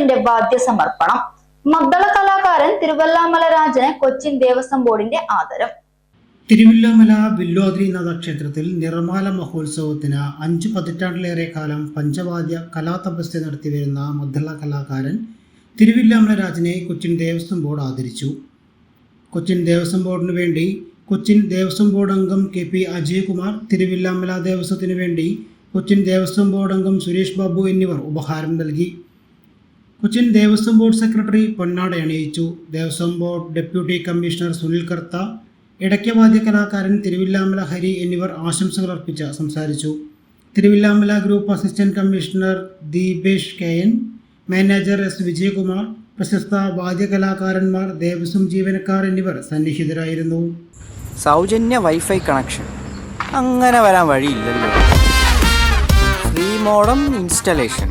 അഞ്ചു വാദ്യ സമർപ്പണം മദ്ദള കലാകാരൻ തിരുവല്ലാമല രാജന് കൊച്ചിൻ ദേവസ്വം ബോർഡിന്റെ ആദരം. തിരുവില്ലാമല വില്ലോദ്രിനാഥ ക്ഷേത്രത്തിൽ നിറമാല മഹോത്സവത്തിന് അഞ്ച് പതിറ്റാണ്ടിലേറെ കാലം പഞ്ചവാദ്യ കലാതപസ്യ നടത്തിവരുന്ന മദ്ദള കലാകാരൻ തിരുവില്ലാമല രാജനെ കൊച്ചിൻ ദേവസ്വം ബോർഡ് ആദരിച്ചു. കൊച്ചിൻ ദേവസ്വം ബോർഡിനു വേണ്ടി കൊച്ചിൻ ദേവസ്വം ബോർഡ് അംഗം കെ പി അജയകുമാർ തിരുവില്ലാമല ദേവസ്വത്തിനു വേണ്ടി കൊച്ചിൻ ദേവസ്വം ബോർഡ് അംഗം സുരേഷ് ബാബു എന്നിവർ ഉപഹാരം നൽകി. കൊച്ചിൻ ദേവസ്വം ബോർഡ് സെക്രട്ടറി പൊന്നാട അണിയിച്ചു Devaswom board deputy commissioner Sunil Kartha ഇടയ്ക്കവാദ്യ കലാകാരൻ തിരുവില്ലാമല ഹരി എന്നിവർ ആശംസകൾ അർപ്പിച്ച് സംസാരിച്ചു. Thiruvilwamala group assistant commissioner Deepesh K N manager S Vijayakumar പ്രശസ്ത വാദ്യകലാകാരന്മാർ ദേവസ്വം ജീവനക്കാർ എന്നിവർ സന്നിഹിതരായിരുന്നു. സൗജന്യ വൈഫൈ കണക്ഷൻ. അങ്ങനെ വരാൻ വഴിയില്ലല്ലോ. Free modem installation.